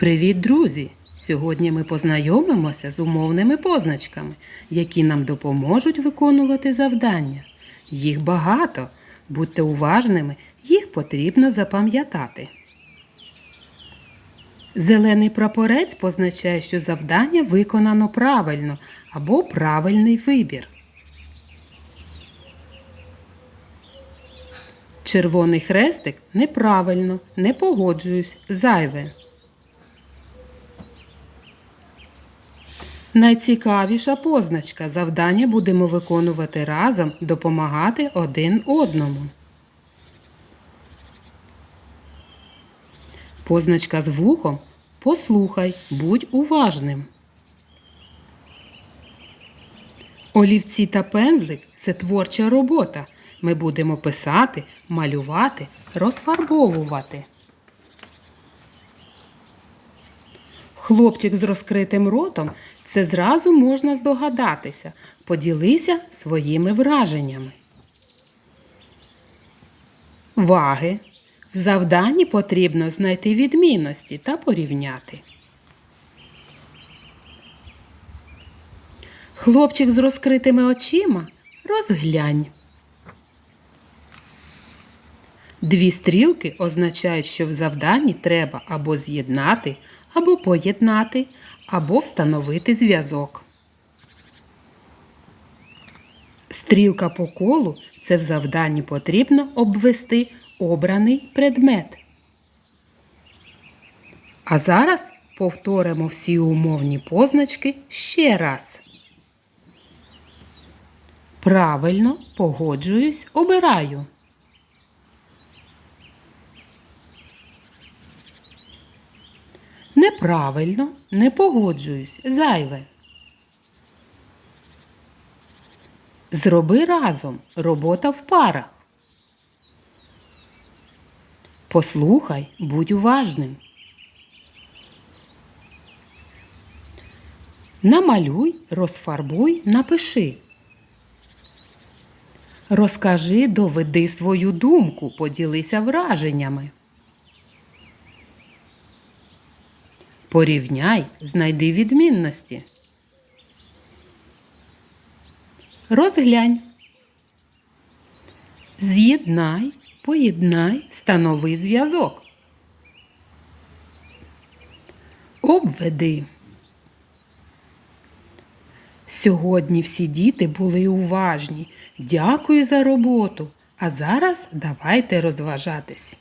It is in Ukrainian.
Привіт, друзі! Сьогодні ми познайомимося з умовними позначками, які нам допоможуть виконувати завдання. Їх багато. Будьте уважними, їх потрібно запам'ятати. Зелений прапорець позначає, що завдання виконано правильно або правильний вибір. Червоний хрестик неправильно, не погоджуюсь, зайве. Найцікавіша позначка. Завдання будемо виконувати разом, допомагати один одному. Позначка з вухом. Послухай, будь уважним. Олівці та пензлик це творча робота. Ми будемо писати, малювати, розфарбовувати. Хлопчик з розкритим ротом це зразу можна здогадатися. Поділися своїми враженнями. Ваги. В завданні потрібно знайти відмінності та порівняти. Хлопчик з розкритими очима розглянь. Дві стрілки означають, що в завданні треба або з'єднати, або поєднати, або встановити зв'язок. Стрілка по колу це в завданні потрібно обвести обраний предмет. А зараз повторимо всі умовні позначки ще раз. Правильно погоджуюсь, обираю. Неправильно не погоджуюсь, зайве. Зроби разом робота в парах. Послухай, будь уважним. Намалюй, розфарбуй, напиши. Розкажи, доведи свою думку, поділися враженнями. Порівняй, знайди відмінності. Розглянь. З'єднай, поєднай, встанови зв'язок. Обведи. Сьогодні всі діти були уважні. Дякую за роботу. А зараз давайте розважатись.